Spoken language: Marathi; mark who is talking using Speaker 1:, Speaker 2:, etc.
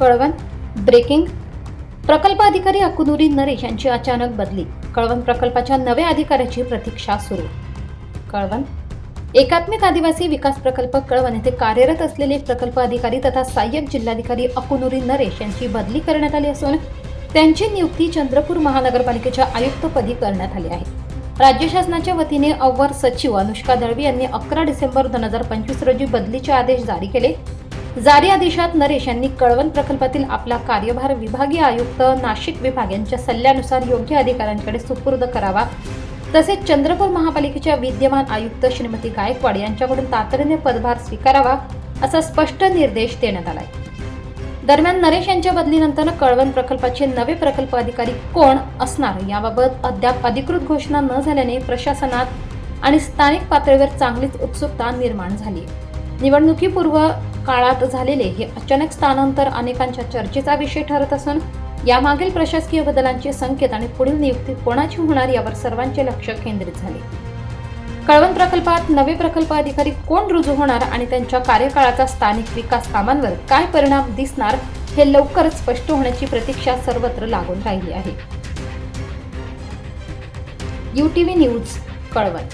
Speaker 1: कळवण ब्रेकिंग प्रकल्प अधिकारी अकुनुरी नरेश यांची अचानक बदली. कळवण प्रकल्पाच्या नव्या अधिकाऱ्याची प्रतीक्षा सुरू. कळवण एकात्मिक आदिवासी विकास प्रकल्प कळवण येथे कार्यरत असलेले प्रकल्प अधिकारी तथा सहाय्यक जिल्हाधिकारी अकुनुरी नरेश यांची बदली करण्यात आली असून त्यांची नियुक्ती चंद्रपूर महानगरपालिकेच्या आयुक्तपदी करण्यात आली आहे. राज्य शासनाच्या वतीने अव्वर सचिव अनुष्का दळवी यांनी अकरा डिसेंबर दोन हजार पंचवीस रोजी बदलीचे आदेश जारी केले. जारी आदेशात नरेश यांनी कळवण प्रकल्पातील आपला कार्यभार विभागीय आयुक्त नाशिक विभाग यांच्या सल्ल्यानुसार योग्य अधिकाऱ्यांकडे सुपूर्द करावा तसेच चंद्रपूर महापालिकेच्या विद्यमान आयुक्त श्रीमती गायकवाड यांच्याकडून तातडीने पदभार स्वीकारावा असा स्पष्ट निर्देश देण्यात आलाय दरम्यान नरेश यांच्या बदलीनंतर कळवण प्रकल्पाचे नवे प्रकल्प अधिकारी कोण असणार याबाबत अद्याप अधिकृत घोषणा न झाल्याने प्रशासनात आणि स्थानिक पातळीवर चांगलीच उत्सुकता निर्माण झाली आहे. निवडणुकीपूर्व काळात झालेले हे अचानक स्थानांतर अनेकांच्या चर्चेचा विषय ठरत असून यामागील प्रशासकीय बदलांचे संकेत आणि पुढील नियुक्ती कोणाची होणार यावर सर्वांचे लक्ष केंद्रित झाले. कळवण प्रकल्पात नवे प्रकल्प अधिकारी कोण रुजू होणार आणि त्यांच्या कार्यकाळाचा स्थानिक विकास कामांवर काय परिणाम दिसणार हे लवकरच स्पष्ट होण्याची प्रतीक्षा सर्वत्र लागून राहिली आहे. U T V news Kalwan.